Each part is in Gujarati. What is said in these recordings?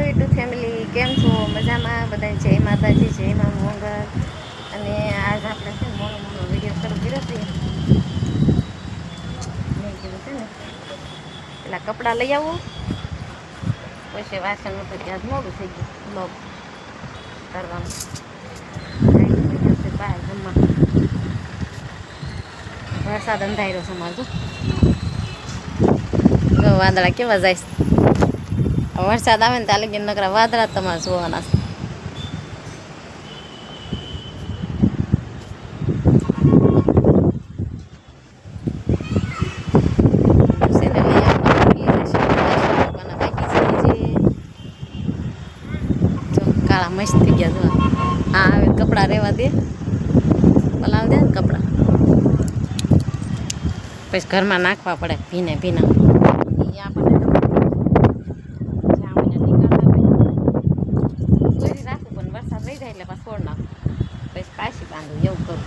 યુટ્યુબ ફેમિલી કેમ છો? મજામાં? બધાને જય માતાજી, જય મા મોગલ અને આજ આપણે છે ને મોડો મોનો વીડિયો શરૂ કર્યો છે. મેં કીધું છે ને, પેલા કપડાં લઈ આવું. પછી વાસણ તો ત્યાં જ મોડું થઈ ગયું બ્લોગ કરવાનું. બહાર વરસાદ અંધાર્યો છે મારું. વાદળા કેવા જાય વરસાદ આવે ને ત્યાં લગી નકરા વાદળા તમારે જોવાના છે. કાળા મસ્ત થઈ ગયા જો હા, હવે કપડાં રહેવા દે. પલાવ દે ને કપડાં. પછી ઘરમાં નાખવા પડે ભીને ભીના ઈ આપણને જામણીને નીકળતા હોય. દોરી રાખું પણ વરસાદ રહી જાય એટલે પાછું છોડ નાખું પછી પાછી બાંધું એવું કરું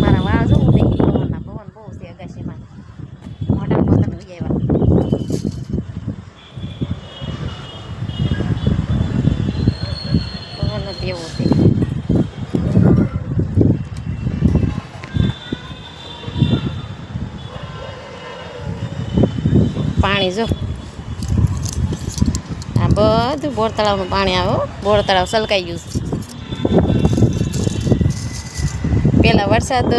મારા વાળ જો ઉડે ઈ પવનના પવન બહુ છે અગાશીમાં મોટા પતંગ ઉઈ આવ્યા પવન જ એવો છે પાણી જો આ બધું બોર તળાવનું પાણી આવે. બોર તળાવ સલકાઈ ગયું છે. પહેલાં વરસાદ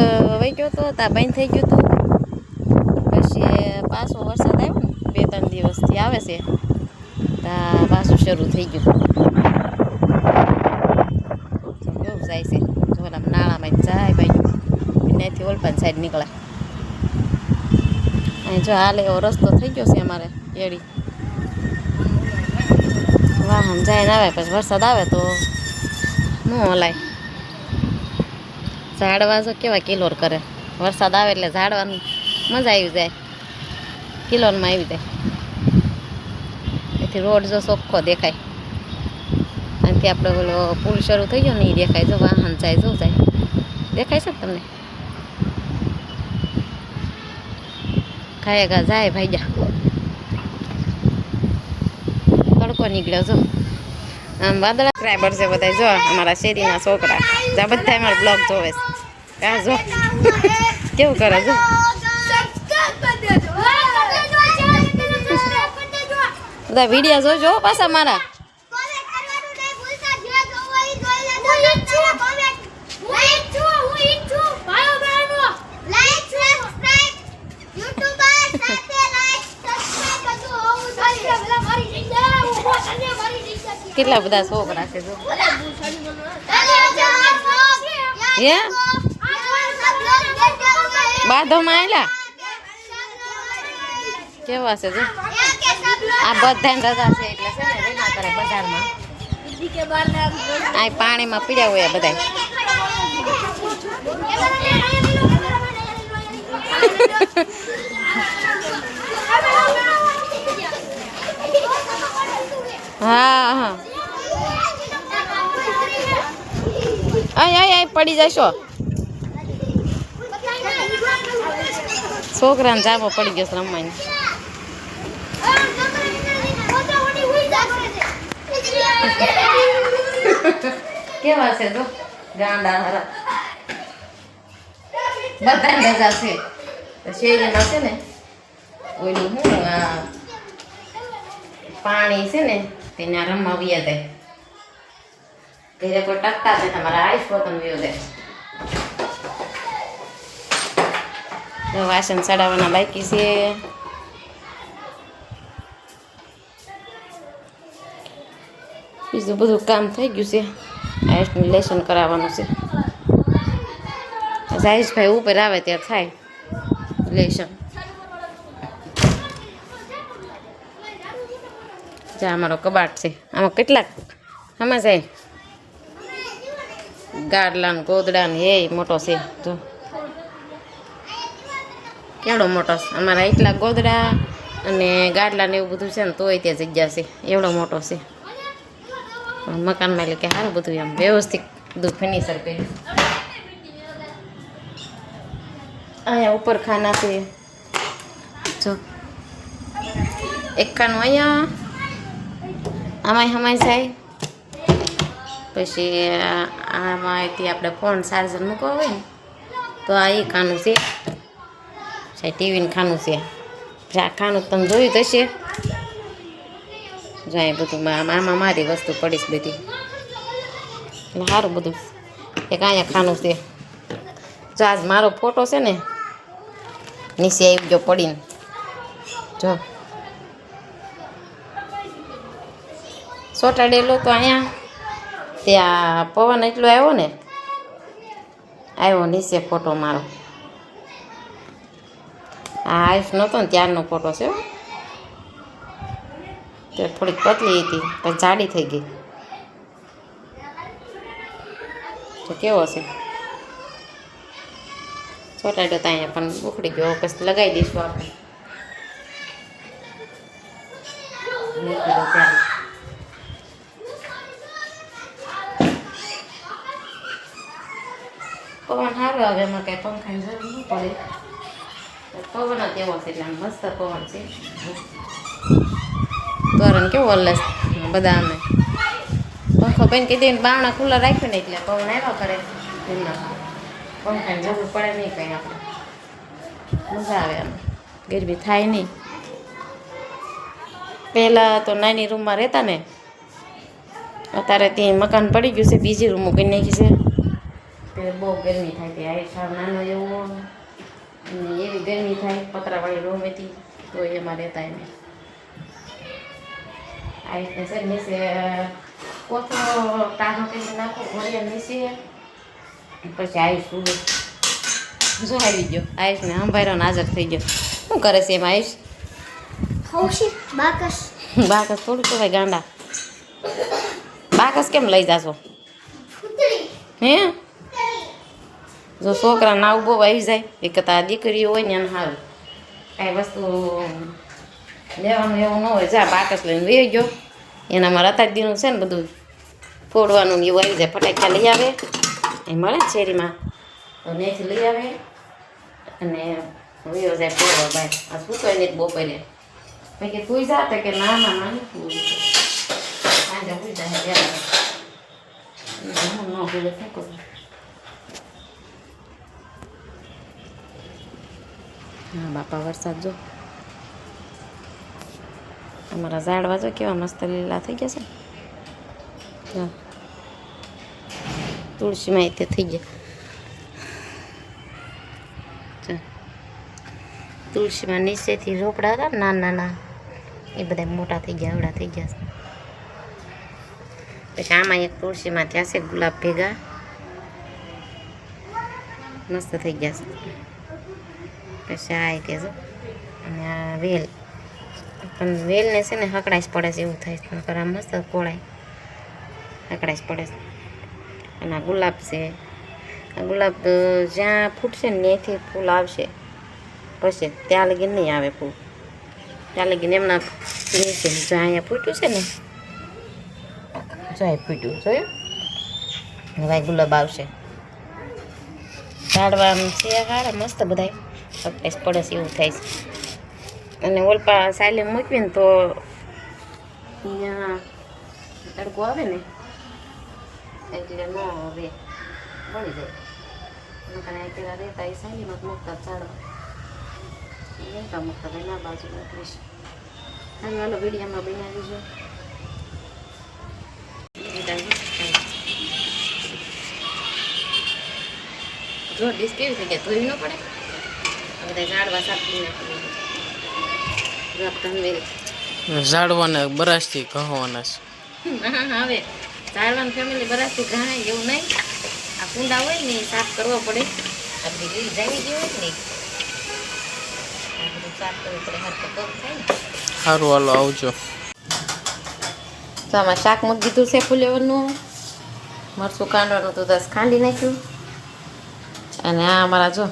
વહી ગયો હતો ત્યાં બંધ થઈ ગયું હતું પછી પાછો વરસાદ આવ્યો ને બે ત્રણ દિવસથી આવે છે. ત્યાં પાછું શરૂ થઈ ગયું. કેવું જાય છે. જો નાળામાં જાય ભાઈ. ત્યાંથી ઓલપાન સાઈડ નીકળે. અહીં જો હાલે એવો રસ્તો થઈ ગયો છે અમારે એડી. વાહન જાય ને આવે, પછી વરસાદ આવે તો ન હલાય. ઝાડવા જો કેવા કિલોર કરે. વરસાદ આવે એટલે ઝાડવાનું મજા આવી જાય. કિલોરમાં આવી જાય. એથી રોડ જો ચોખ્ખો દેખાય. અહીંથી આપણે ઓલો પુલ શરૂ થઈ ગયો ને એ દેખાય જો વાહન જાય, જો જાય. દેખાય છે તમને? તમને ખાયગા જાય ભાઈ જા તડકો નીકળ્યો જો આમ વાદળા સબસ્ક્રાઈબર છે બધા જો અમારા શેરીના છોકરા. જા બધા અમારો બ્લોગ જોવે છે. જો કેવું કરે જો બધા વીડિયો જોજો પાછા મારા. કેટલા બધા છોકરા છે? જો હે? બાધોમાં આવેલા કેવા છે જો? આ બધાને રજા છે એટલે છે ને રેના કરે બજારમાં. આ પાણીમાં પીડ્યા હોય બધા હા હા. પડી જશો? છોકરાને જાબો પડી ગયો રમવાની. કેવા છે તો? ગાંડા હારા. બધા રજા છે. શેરીમાં છે ને, ઓલું હું પાણી છે ને, તેને રમવા વ્યા જાય. ઘરે કોઈ ટકતા છે તમારા આઈસ પોતાનું વ્યૂ દે તો વાસણ ચડાવવાના બાકી છે બીજું બધું કામ થઈ ગયું છે આઈસનું લેસન કરાવવાનું છે જાયેશભાઈ ઉપર આવે ત્યારે થાય લેસન જા અમારો કબાટ છે આમાં કેટલાક આમાં જાય ગાડલા ને ગોદડા ને એ મોટો છે. જો. કેવડો મોટો છે. અમારા એટલા ગોદડા અને ગાડલા ને એવું બધું છે ને તોય ત્યાં જગ્યા છે. એવડો મોટો છે. મકાન માલિકે સારું બધું એમ વ્યવસ્થિત બધું ફર્નિચર કર્યું. અહીંયા ઉપર ખાના છે જો. એક ખાનું અહીંયા. આમાંય હમાય જાય પછી આમાંથી આપણે ફોન ચાર્જર મૂકો હોય ને, તો આ એ ખાનું છે. છે ટીવીનું ખાનું છે. આ ખાનું તમે જોયું હશે. જાય બધું આમાં મારી વસ્તુ પડીશ બધી. સારું બધું. એક અહીંયા ખાનું છે. જો, આજ મારો ફોટો છે ને, નીચે આવી ગયો પડીને. જો. સોટાડેલો તો અહીંયા. ત્યાં પવન એટલો આવ્યો ને, આવ્યો નીચે ફોટો મારો. આ આયુષ નહોતો ને ત્યારનો ફોટો છે હો. તે થોડીક પતલી હતી, પણ જાડી થઈ ગઈ. તો કેવો છે? ચોટાડ્યો તો અહીંયા, પણ ઉખડી ગયો. પછી લગાવી દઈશું આપણે. હવે આવે એમાં કઈ પંખાની જરૂર ન પડે. પવન જ એવો છે એટલે આમ મસ્ત પવન છે. તોરણ કેવું હલ્લે બધા અમે પંખો બેન કીધી ને બારણા ખુલ્લા રાખ્યું ને એટલે પવન આવ્યા કરે. પંખાની જરૂર પડે નહીં કંઈ આપણે. મજા આવે એમ ગરબી થાય નહીં. પહેલાં તો નાની રૂમમાં રહેતા ને. અત્યારે ત્યાં મકાન પડી ગયું છે, બીજી રૂમ મૂકી નાખી છે. ત્યારે બહુ ગરમી થાય તે આ સાવ નાનો એવો અને એવી ગરમી થાય પતરાવાળી રૂમ હતી તો એમાં રહેતા એને આ રીતે છે નીચે કોથો ટાઢો કરી નાખો ઘોડિયા નીચે પછી આવીશ ઉડે જો આવી ગયો. આયુષને સંભાળ્યો હાજર થઈ ગયો. શું કરે છે એમાં આયુષ? હૌશી બાકસ. બાકસ થોડું ગાંડા. બાકસ કેમ લઈ જાશો? હે? જો છોકરા ના બહુ આવી જાય, એક આ દીકરી હોય ને એને સારું કાંઈ વસ્તુ લેવાનું એવું ન હોય. જા, બાકસ લઈને વહી ગયો. એનામાં રતા દીનું છે ને બધું ફોડવાનું ને એવું આવી જાય. ફટાક્યા લઈ આવે. એ મળે ને શેરીમાં. તો નેથી લઈ આવે. અને વયો જાય ફોડવા ભાઈ આ સૂતો નહીં બપોરે. મેં કે તું જા તો કે ના ના ના સાંજે સુઈ જાય હું ન ભૂલે શું કરું? હા, બાપા વરસાદ જો. અમારા ઝાડવા જો કેવા મસ્ત લીલા થઈ ગયા છે. જો તુલસીમાં તે થઈ ગયા. તુલસીમાં નીચેથી રોપડા હતા નાના નાના, એ બધા મોટા થઈ ગયા, આવડા થઈ ગયા છે. પછી આમાં એક તુલસીમાં ત્યાં છે ગુલાબ ભેગા. મસ્ત થઈ ગયા છે. પછી આ કે જો અને આ વેલ. પણ વેલને છે ને હકડાશ પડે છે એવું થાય છે. નકર આ મસ્ત કોળાય હકડાશ પડે છે. અને આ ગુલાબ છે. આ ગુલાબ જ્યાં ફૂટશે ને ત્યાંથી ફૂલ આવશે. પછી ત્યાં લગી નહીં આવે ફૂલ. ત્યાં લગીને એમના રહેશે જો અહીંયા ફૂટ્યું છે ને. જાય ફૂટ્યું જોયું હવે ગુલાબ આવશે. ઝાડવા આમ છે સારા મસ્ત બધાય. અપટેસ પડે છે એવું થાય છે અને ઓલપા સાયલે મૂકવી ને તો અહીંયા તડકો આવે ને એટલે ન રહે બળી જાય નકર અહીં પેલા રહેતા એ સાયલીમાં જ મૂકતા ઝાડવા રહેતા મૂકતા ભાઈ ના બાજુ મોકલીશ હવે હાલો વિડીયામાં બનાવી જો જો ડીશ કેવી થઈ ગયા ધોઈ ન પડે બધા ઝાડવા સાપી નાખી ઝાડવાને બરાશથી કહવાના છે. હા હવે ઝાડવાની ફેમિલી બરાથી ઘણાય એવું નહીં. આ કુંડા હોય ને સાફ કરવો પડે. આ બધી લીલ જામી ગઈ હોય ને આ બધું સાફ કરવું પડે હરકો પગ થાય ને. સારું હાલો આવજો. તો આમાં શાક મૂકી દીધું છે ફુલેવરનું. મરચું કાંડવાનું તો દસ ખાંડી નાખ્યું. અને આ અમારા જો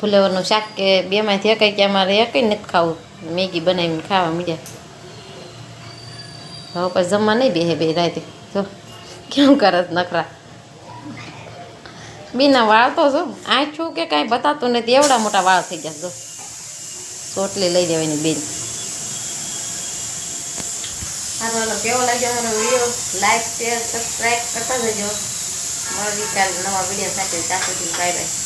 ફુલેવરનું શાક કે બેમાંથી એકઈ કે અમારે એકઈ નથી ખાવું. મેગી બનાવીને ખાવા મીડ્યા. હવે પછી જમવા નહીં બેહે બે રાતે. જો, કેમ કરે છે નખરા? બીના વાળ તો જો આંચું કે કાંઈ બતાતું નથી. એવડા મોટા વાળ થઈ ગયા જો. ચોટલી લઈ દેવાની બેન. કેવો લાગ્યો મારો વીડિયો લાઈક શેર સબસ્ક્રાઈબ કરતા જજો. મળવી કાલે નવા વીડિયો સાથે સુધી બાય બાય